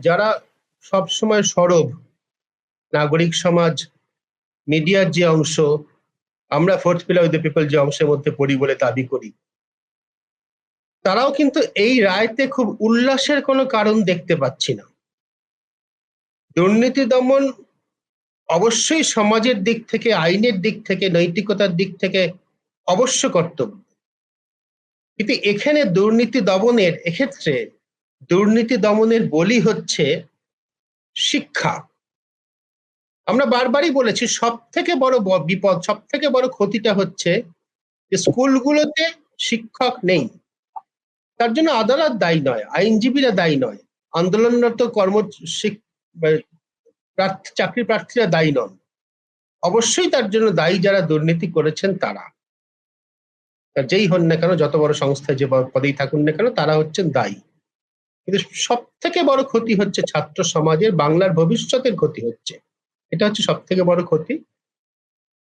যারা সবসময় সরব, নাগরিক সমাজ, মিডিয়ার যে অংশ, আমরা fourth pillar with the people যে অংশের মধ্যে পড়ি বলে দাবি করি। তারাও কিন্তু এই রায়তে খুব উল্লাসের কোনো কারণ দেখতে পাচ্ছি না। দুর্নীতি দমন অবশ্যই সমাজের দিক থেকে, আইনের দিক থেকে, নৈতিকতার দিক থেকে অবশ্য কর্তব্য। কিন্তু এখানে দুর্নীতি দমনের এক্ষেত্রে দুর্নীতি দমনের বলি হচ্ছে শিক্ষা। আমরা বারবারই বলেছি সব থেকে বড় বিপদ সব থেকে বড় ক্ষতিটা হচ্ছে যে স্কুলগুলোতে শিক্ষক নেই। তার জন্য আদালত দায়ী নয়, আইনজীবীরা দায়ী নয়, আন্দোলনরত কর্ম মানে চাকরি প্রার্থীরা দায়ী নন। অবশ্যই তার জন্য দায়ী যারা দুর্নীতি করেছেন তারা। যেই হন না কেন, যত বড় সংস্থায় যে পদেই থাকুন না কেন, তারা হচ্ছেন দায়ী। কিন্তু সব থেকে বড় ক্ষতি হচ্ছে ছাত্র সমাজের বাংলার ভবিষ্যতের ক্ষতি হচ্ছে। এটা হচ্ছে সব থেকে বড় ক্ষতি।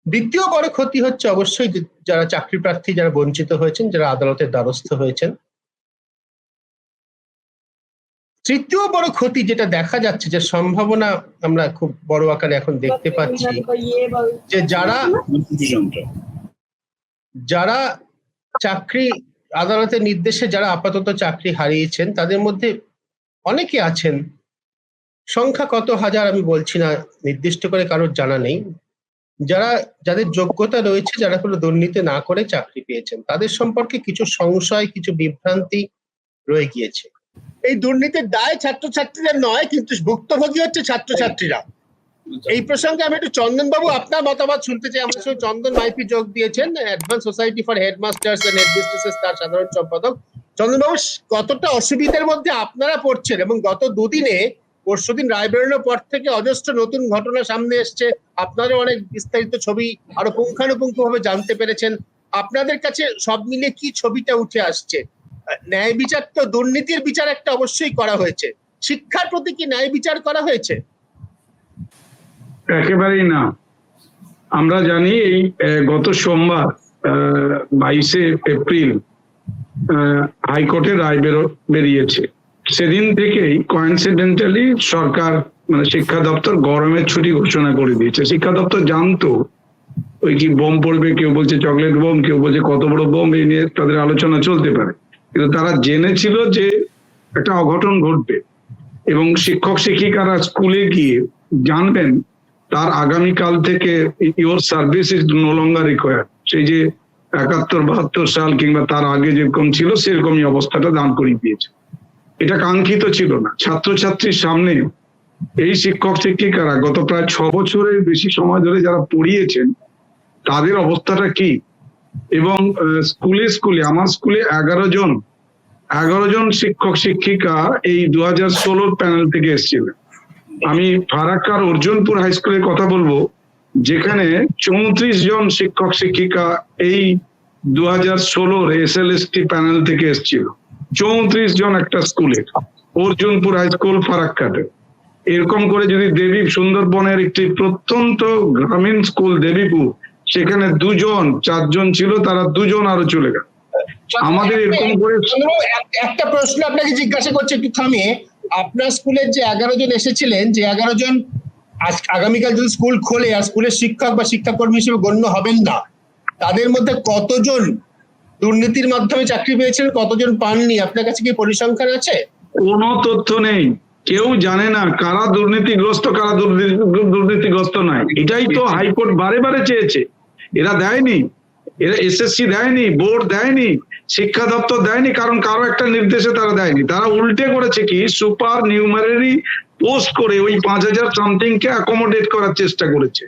দ্বিতীয় বড় ক্ষতি হচ্ছে অবশ্যই যারা চাকরি প্রার্থী যারা বঞ্চিত হয়েছেন যারা আদালতের দ্বারস্থ হয়েছেন। তৃতীয় বড় ক্ষতি যেটা দেখা যাচ্ছে যে সম্ভাবনা আমরা খুব বড় আকারে এখন দেখতে পাচ্ছি যে যারা যারা চাকরি আদালতের নির্দেশে যারা আপাতত চাকরি হারিয়েছেন, তাদের মধ্যে অনেকে আছেন। সংখ্যা কত হাজার আমি বলছি না, নির্দিষ্ট করে কারোর জানা নেই। যারা, যাদের যোগ্যতা রয়েছে, যারা কোনো দুর্নীতি না করে চাকরি পেয়েছেন, তাদের সম্পর্কে কিছু সংশয়, কিছু বিভ্রান্তি রয়ে গিয়েছে। এই দুর্নীতির দায় ছাত্রছাত্রীদের নয়, কিন্তু ভুক্তভোগী হচ্ছে ছাত্রছাত্রীরা। এই প্রসঙ্গে আমি একটু চন্দন বাবু আপনার মতামত শুনতে চাই। আমার সঙ্গে চন্দন মাইপি যোগ দিয়েছেন advance society for headmasters and headmistresses তার সাধারণ সম্পাদক। চন্দন বাবু কতটা অসুবিধার মধ্যে আপনারা পড়ছেন এবং গত দুদিনে পরশুদিন রায় বেরোনোর পর থেকে অজস্র নতুন ঘটনা সামনে এসছে। আপনারও অনেক বিস্তারিত ছবি আরও পুঙ্খানুপুঙ্খ ভাবে জানতে পেরেছেন। আপনাদের কাছে সব মিলে কি ছবিটা উঠে আসছে? ন্যায় বিচার তো দুর্নীতির বিচার একটা অবশ্যই করা হয়েছে। শিক্ষার প্রতি কি ন্যায় বিচার করা হয়েছে? একেবারেই না। আমরা জানি এই গত সোমবার বাইশে এপ্রিল আহ, হাইকোর্টের রায় বেরো- বেরিয়েছে। সেদিন থেকেই কোইন্সিডেন্টালি সরকার মানে শিক্ষা দপ্তর গরমের ছুটি ঘোষণা করে দিয়েছে। শিক্ষা দপ্তর জানতো ওই কি বোম পড়বে কেউ বলছে চকলেট বোম কেউ বলছে কত বড় বোম এই নিয়ে তাদের আলোচনা চলতে পারে। কিন্তু তারা জেনেছিল যে একটা অঘটন ঘটবে। এবং শিক্ষক শিক্ষিকারা স্কুলে গিয়ে জানবেন তার আগামীকাল থেকে your service is no longer require সেই যে একাত্তর, বাহাত্তর সাল কিংবা তার আগে যেরকম ছিল, সেরকমই অবস্থাটা দান করিয়ে দিয়েছে। এটা কাঙ্ক্ষিত ছিল না। ছাত্রছাত্রীর সামনে এই শিক্ষক শিক্ষিকারা গত প্রায় ছ বছরের বেশি সময় ধরে যারা পড়িয়েছেন, তাদের অবস্থাটা কি? এবং স্কুলে স্কুলে, আমার স্কুলে এগারো জন এগারো জন শিক্ষক শিক্ষিকা এই দু হাজার ষোলোর প্যানেল থেকে এসেছিলেন। আমি ফারাক্কার অর্জুনপুর হাই স্কুলের কথা বলব যেখানে চৌত্রিশ জন শিক্ষক শিক্ষিকা এই দু হাজার ষোলোর S L S T panel থেকে এসেছিল। চৌত্রিশ জন একটা স্কুলে অর্জুনপুর হাই স্কুল ফারাক্কাতে। এরকম করে যদি দেবী সুন্দরবনের একটি প্রত্যন্ত গ্রামীণ স্কুল দেবীপুর সেখানে দুজন চারজন ছিল তারা দুজন আরও চলে গেল। আমাদের এরকম করে একটা প্রশ্ন আপনাকে জিজ্ঞাসা করছে একটু থামিয়ে। আপনার স্কুলের যে এগারো জন এসেছিলেন, যে এগারো জন আগামীকাল যদি স্কুল খোলে আর স্কুলের শিক্ষক বা শিক্ষাকর্মী হিসেবে গণ্য হবেন না, তাদের মধ্যে কতজন দুর্নীতির মাধ্যমে চাকরি পেয়েছেন, কতজন পাননি? আপনার কাছে কি পরিসংখ্যান আছে? কোনো তথ্য নেই। কেউ জানে না কারা দুর্নীতিগ্রস্ত কারা দুর্নীতিগ্রস্ত নয়। এটাই তো হাইকোর্ট বারে বারে চেয়েছে। এরা দেয়নি। এরা এসএসসি দেয়নি, বোর্ড দেয়নি, শিক্ষা দপ্তর দেয়নি, কারণ কারও একটা নির্দেশে তারা দেয়নি। তারা উল্টে করেছে কি, সুপার নিউমারি পোস্ট করে ওই পাঁচ হাজার সামথিং কে অ্যাকোমোডেট করার চেষ্টা করেছে।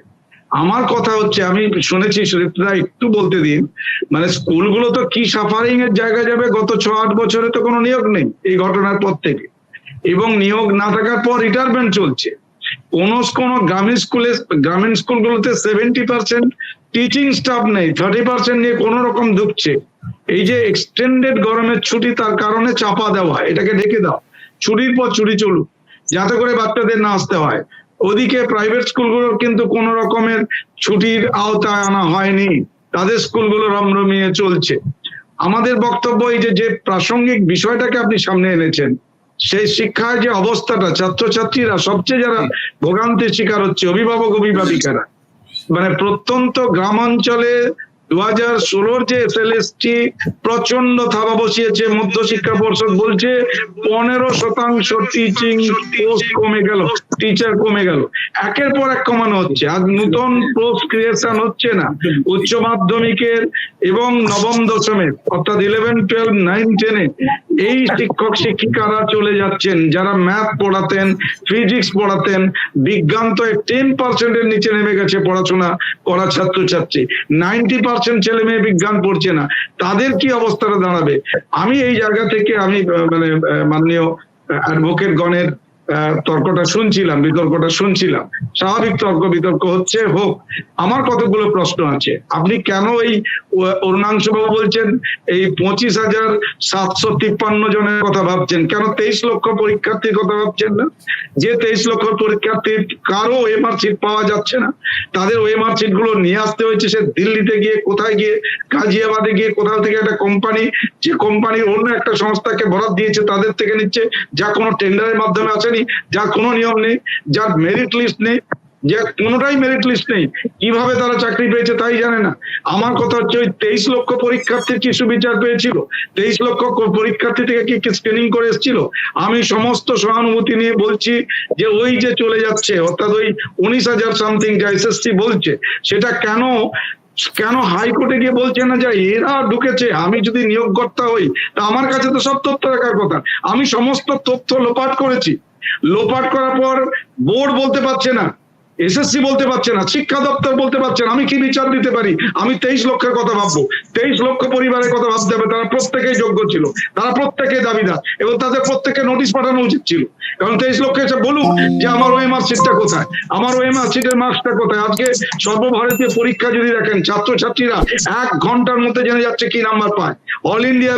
আমার কথা হচ্ছে, আমি শুনেছি, সুদীপ্তদা, একটু বলতে দিন মানে স্কুলগুলো তো কি সাফারিং এর জায়গা যাবে, গত ছ আট বছরে তো কোনো নিয়োগ নেই এই ঘটনার পর থেকে। এবং নিয়োগ না থাকার পর রিটায়ারমেন্ট চলছে। কোন কোন গ্রামীণ স্কুলে, গ্রামীণ স্কুলগুলোতে সেভেন্টি পার্সেন্ট টিচিং স্টাফ নেই থার্টি পার্সেন্ট নিয়ে কোন রকম ঢুকছে। এই যে এক্সটেন্ডেড গরমের ছুটি, তার কারণে চাপা দেওয়া এটাকে ঢেকে দাও। ছুটির পর ছুটি চলুক, যাতে করে বাচ্চাদের না আসতে হয়। ওদিকে প্রাইভেট স্কুলগুলোর কিন্তু কোন রকমের ছুটির আওতায় আনা হয়নি। তাদের স্কুলগুলো রমরমিয়ে চলছে। আমাদের বক্তব্য এই যে যে প্রাসঙ্গিক বিষয়টাকে আপনি সামনে এনেছেন সেই শিক্ষার যে অবস্থাটা, ছাত্রছাত্রীরা সবচেয়ে যারা ভোগান্তির শিকার হচ্ছে অভিভাবক, অভিভাবিকারা। মানে প্রত্যন্ত গ্রামাঞ্চলে দু হাজার ষোলোর যে এসএলএসটি প্রচণ্ড থাবা বসিয়েছে মধ্য শিক্ষা পর্ষদ বলছে, পনেরো শতাংশ টিচিং কমে গেল। টিচার কমে গেল। একের পর এক কমানো হচ্ছে। আর নতুন পোস্ট ক্রিয়েশন হচ্ছে না। উচ্চ মাধ্যমিকের এবং নবম দশমের, অর্থাৎ ইলেভেন টুয়েলভ নাইন টেনে এই শিক্ষক, শিক্ষিকারা চলে যাচ্ছেন। যারা ম্যাথ পড়াতেন ফিজিক্স পড়াতেন, বিজ্ঞান তো টেন পার্সেন্টের নিচে নেমে গেছে পড়াশোনা করা ছাত্রছাত্রী। নাইনটি পার্সেন্ট ছেলে মেয়ে বিজ্ঞান পড়ছে না। তাদের কি অবস্থাটা দাঁড়াবে? আমি এই জায়গা থেকে আমি মানে মাননীয় অ্যাডভোকেট গণের তর্কটা শুনছিলাম, বিতর্কটা শুনছিলাম। স্বাভাবিক তর্ক, বিতর্ক হচ্ছে, হোক, আমার কতগুলো প্রশ্ন আছে? আপনি কেন এই অরুণাংশ বাবু বলছেন, এই পঁচিশ হাজার সাতশো তিপ্পান্ন জনের কথা ভাবছেন? কেন তেইশ লক্ষ পরীক্ষার্থীর কথা ভাবছেন না? যে তেইশ লক্ষ পরীক্ষার্থীর কারও ওএমআর সিট পাওয়া যাচ্ছে না। তাদের ওএমআর সিটগুলো নিয়ে আসতে হয়েছে, সে দিল্লিতে গিয়ে, কোথায় গিয়ে, গাজিয়াবাদে গিয়ে, কোথাও থেকে একটা কোম্পানি যে কোম্পানির অন্য একটা সংস্থাকে বরাদ দিয়েছে, তাদের থেকে নিচ্ছে, যা কোনো টেন্ডারের মাধ্যমে আসেনি। যার কোনো নিয়ম নেই, যার মেরিট লিস্ট নেই, যে কোনোটাই মেরিট লিস্ট নেই, কীভাবে তারা চাকরি পেয়েছে তাই জানে না। আমার কথা হচ্ছে ওই তেইশ লক্ষ পরীক্ষার্থীর কি সুবিচার পেয়েছিল? তেইশ লক্ষ পরীক্ষার্থী থেকে কি স্ক্রিনিং করে এসেছিল? আমি সমস্ত সহানুভূতি নিয়ে বলছি যে ওই যে চলে যাচ্ছে, অর্থাৎ ওই উনিশ হাজার সামথিং যা এসএসসি বলছে, সেটা কেন কেন হাইকোর্টে গিয়ে বলছে না যে এরা ঢুকেছে? আমি যদি নিয়োগকর্তা হই, তা আমার কাছে তো সব তথ্য রাখার কথা। আমি সমস্ত তথ্য লোপাট করেছি। লোপাট করার পর বোর্ড বলতে পারছে না। এসএসসি বলতে পারছে না, শিক্ষা দপ্তর বলতে পারছে না, আমি কি বিচার দিতে পারি? আমি তেইশ লক্ষের কথা ভাববো। তেইশ লক্ষ পরিবারের কথা ভাবতে হবে, তারা প্রত্যেকেই যোগ্য ছিল, তারা প্রত্যেকেই দাবিদার, এবং তাদের প্রত্যেকে নোটিশ পাঠানো উচিত ছিল। কারণ তেইশ লক্ষ এসে বলুক যে আমার ওই মার্কশিটটা কোথায়? আমার ওই মার্কশিটের মার্কসটা কোথায়? আজকে সর্বভারতীয় পরীক্ষা যদি দেখেন, ছাত্রছাত্রীরা এক ঘণ্টার মধ্যে জেনে যাচ্ছে কি নাম্বার পায়। অল ইন্ডিয়া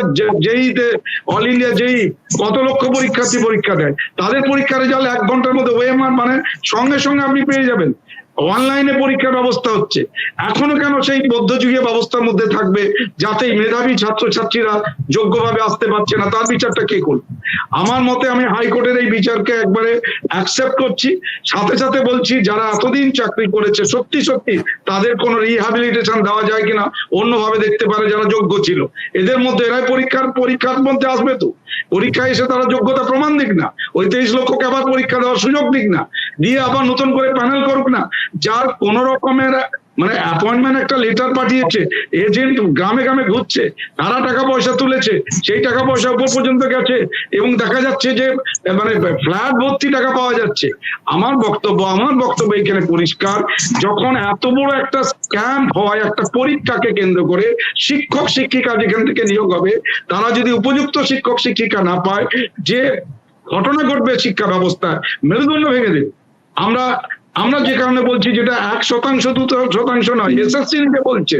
যেইতে অল ইন্ডিয়া যেই কত লক্ষ পরীক্ষার্থী পরীক্ষা দেয়, তাদের পরীক্ষা রেজাল্ট এক ঘণ্টার মধ্যে ওএমআর মানে সঙ্গে সঙ্গে আপনি পেয়ে যাবেন। অনলাইনে পরীক্ষার ব্যবস্থা হচ্ছে। এখনও কেন সেই মধ্যযুগীয় ব্যবস্থার মধ্যে থাকবে যাতে মেধাবী ছাত্রছাত্রীরা যোগ্যভাবে আসতে পারছে না? তার বিচারটা কে করবে? আমার মতে আমি হাইকোর্টের এই বিচারকে একবারে অ্যাকসেপ্ট করছি। সাথে সাথে বলছি, যারা এতদিন চাকরি করেছে, সত্যি সত্যি তাদের কোনো রিহ্যাবিলিটেশন দেওয়া যায় কিনা, অন্যভাবে দেখতে পারে যারা যোগ্য ছিল। এদের মধ্যে এরাই পরীক্ষার পরীক্ষার মধ্যে আসবে তো। পরীক্ষায় এসে তারা যোগ্যতা প্রমাণ দিক না। ওই তেইশ লক্ষকে আবার পরীক্ষা দেওয়ার সুযোগ দিক না। দিয়ে আবার নতুন করে প্যানেল করুক না। যার কোন রকমের মানে অ্যাপয়েন্টমেন্ট একটা লেটার পাঠিয়েছে এজেন্ট গ্রামে গ্রামে ঘুরছে তারা টাকা পয়সা তুলেছে, সেই টাকা পয়সা উপর পর্যন্ত গেছে এবং দেখা যাচ্ছে যে মানে ফ্ল্যাট ভর্তি টাকা পাওয়া যাচ্ছে। আমার বক্তব্য আমার বক্তব্য এখানে পরিষ্কার, যখন এত বড় একটা স্ক্যাম হয়, একটা পরীক্ষাকে কেন্দ্র করে, শিক্ষক শিক্ষিকা যেখান থেকে নিয়োগ হবে, তারা যদি উপযুক্ত শিক্ষক শিক্ষিকা না পায়, যে ঘটনা ঘটবে শিক্ষা ব্যবস্থায় মেরুদণ্ড ভেঙে দেবে। আমরা আমরা যে কারণে বলছি যেটা এক শতাংশ, দু শতাংশ নয় এসএসসি নিতে বলছে।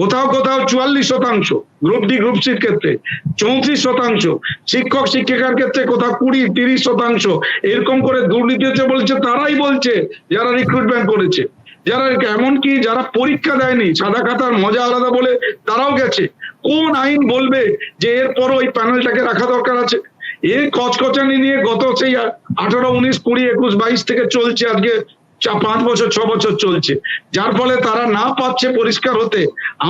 কোথাও কোথাও চুয়াল্লিশ শতাংশ গ্রুপ ডি গ্রুপ সির ক্ষেত্রে। চৌত্রিশ শতাংশ, শিক্ষক, শিক্ষিকার ক্ষেত্রে কোথাও কুড়ি, তিরিশ শতাংশ। এরকম করে দুর্নীতি হচ্ছে বলছে, তারাই বলছে যারা রিক্রুটমেন্ট করেছে। যারা এমনকি যারা পরীক্ষা দেয়নি, সাদা খাতার মজা আলাদা বলে তারাও গেছে। কোন আইন বলবে যে এরপর ওই প্যানেলটাকে রাখা দরকার আছে? এই কচকচানি নিয়ে গত সেই আঠারো, উনিশ, কুড়ি, একুশ, বাইশ থেকে চলছে আজকে পাঁচ বছর, ছ বছর চলছে। যার ফলে তারা না পাচ্ছে পরিষ্কার হতে।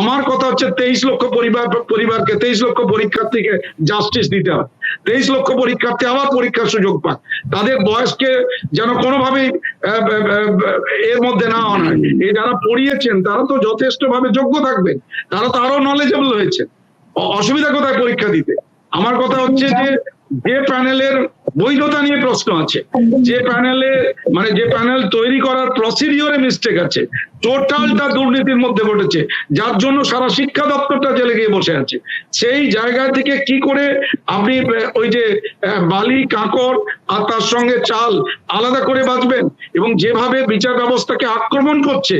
আমার কথা হচ্ছে তেইশ লক্ষ পরিবার পরিবারকে তেইশ লক্ষ পরীক্ষার্থীকে জাস্টিস দিতে হবে। তেইশ লক্ষ পরীক্ষার্থী আবার পরীক্ষার সুযোগ পায় তাদের বয়সকে যেন কোনোভাবেই এর মধ্যে না আনা হয়। এই যারা পড়িয়েছেন, তারা তো যথেষ্ট ভাবে যোগ্য থাকবেন। তারা তো আরও নলেজেবল হয়েছে অসুবিধা কোথায় পরীক্ষা দিতে? আমার কথা হচ্ছে যে যে প্যানেলের বৈধতা নিয়ে প্রশ্ন আছে। যে প্যানেলে মানে যে প্যানেল তৈরি করার প্রসিডিওরে মিস্টেক আছে। টোটালটা দুর্নীতির মধ্যে ঘটেছে যার জন্য সারা শিক্ষা দপ্তরটা জেলে গিয়ে বসে আছে। সেই জায়গা থেকে কি করে আপনি ওই যে বালি, কাঁকড় আর তার সঙ্গে চাল আলাদা করে বাঁচবেন? এবং যেভাবে বিচার ব্যবস্থাকে আক্রমণ করছে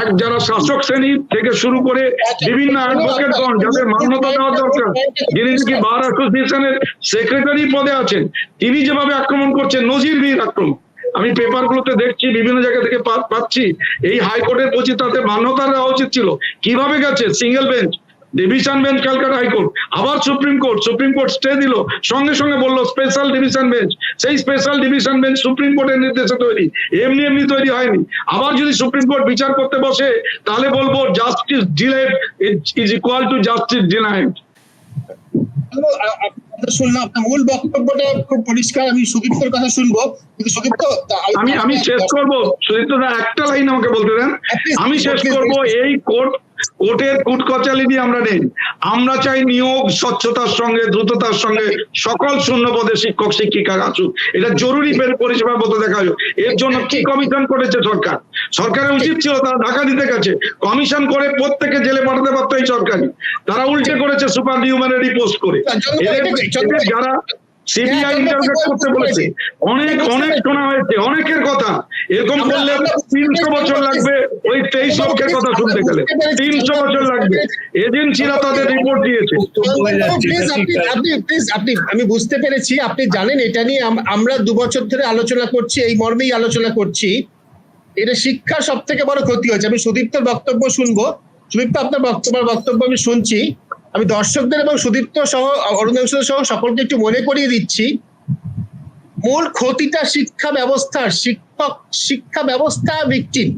এক যারা শাসক শ্রেণি থেকে শুরু করে বিভিন্ন অ্যাডভোকেটগণ যাদের মান্যতা দেওয়া দরকার, যিনি নাকি বার অ্যাসোসিয়েশনের সেক্রেটারি পদে আছেন, তিনি যেভাবে আক্রমণ করছেন, নজিরবিহীন আক্রমণ। আমি পেপার গুলোতে দেখছি, বিভিন্ন জায়গা থেকে পাচ্ছি, এই হাইকোর্টের বলছি তাতে মান্যতা দেওয়া উচিত ছিল। কীভাবে গেছে? Single bench division bench Calcutta high court আবার supreme court supreme court stay দিল। সঙ্গে সঙ্গে বলল স্পেশাল ডিভিশন বেঞ্চ সেই স্পেশাল ডিভিশন বেঞ্চ সুপ্রিম কোর্টের নির্দেশে তৈরি। এমনি এমনি তৈরি হয়নি। আবার যদি সুপ্রিম কোর্ট বিচার করতে বসে তাহলে বলব justice delayed is equal to justice denied আ- আ- শুনলাম আপনার মূল বক্তব্যটা খুব পরিষ্কার আমি সুদীপ্তর কথা শুনব। কিন্তু সুদীপ্ত আমি আমি শেষ করব। সুদীপ্ত একটা লাইন আমাকে বলতে দেন। আমি শেষ করব এই কোর্ট কোর্টের কুট কচালি দিয়ে আমরা নেই। আমরা চাই নিয়োগ স্বচ্ছতার সঙ্গে দ্রুততার সঙ্গে সকল শূন্য পদে শিক্ষক শিক্ষিকা আসুক। এটা জরুরি পরিষেবার মতো দেখা হয় এর জন্য কি কমিশন করেছে সরকার? সরকারের উচিত ছিল তারা ঢাকা দিতে গেছে। কমিশন করে প্রত্যেকে জেলে পাঠাতে পারতো এই সরকারি তারা উল্টে করেছে সুপার নিউম্যানারি পোস্ট করে। যারা সিবিআই ইন্টারভেট করতে বলেছে? অনেক অনেক শোনা হয়েছে অনেকের কথা। এরকম করলে তিনশো বছর লাগবে ওই তেইশ লক্ষের কথা শুনতে গেলে। তিনশো বছর লাগবে। এজেন্সিরা তাদের রিপোর্ট দিয়েছে। আপনি আমি বুঝতে পেরেছি আপনি জানেন এটা নিয়ে আমরা দু বছর ধরে আলোচনা করছি এই মর্মেই আলোচনা করছি। এটা শিক্ষা সব থেকে বড় ক্ষতি হয়েছে। আমি সুদীপ্তর বক্তব্য শুনব। সুদীপ্ত আপনার বক্তব্য বক্তব্য আমি শুনছি। আমি দর্শকদের এবং সুদীপ্ত সহ অরুণাংশ সহ সকলকে একটু মনে করিয়ে দিচ্ছি। মূল ক্ষতিটা শিক্ষা ব্যবস্থার শিক্ষক, শিক্ষা ব্যবস্থা ভিকটিম